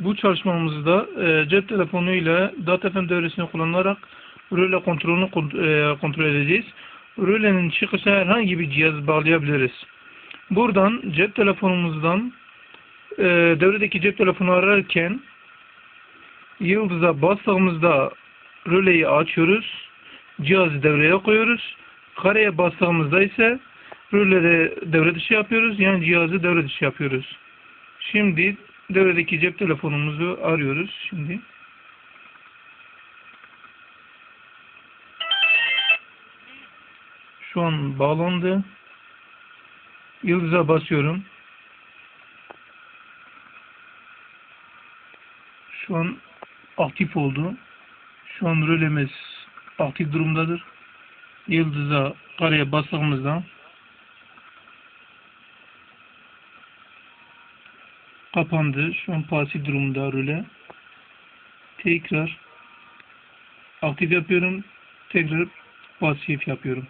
Bu çalışmamızda e, cep telefonu ile DataFM devresini kullanarak röle kontrolünü kont- e, kontrol edeceğiz. Rölenin çıkışına herhangi bir cihaz bağlayabiliriz. Buradan cep telefonumuzdan e, devredeki cep telefonu ararken yıldıza bastığımızda röleyi açıyoruz. Cihazı devreye koyuyoruz. Kareye bastığımızda ise röleri devre dışı yapıyoruz. Yani cihazı devre dışı yapıyoruz. Şimdi devredeki cep telefonumuzu arıyoruz. Şimdi şu an bağlandı. Yıldıza basıyorum. Şu an aktif oldu. Şu an rölemiz aktif durumdadır. Yıldıza kareye bastığımızda kapandı. Şu an pasif durumda röle. Tekrar aktif yapıyorum. Tekrar pasif yapıyorum.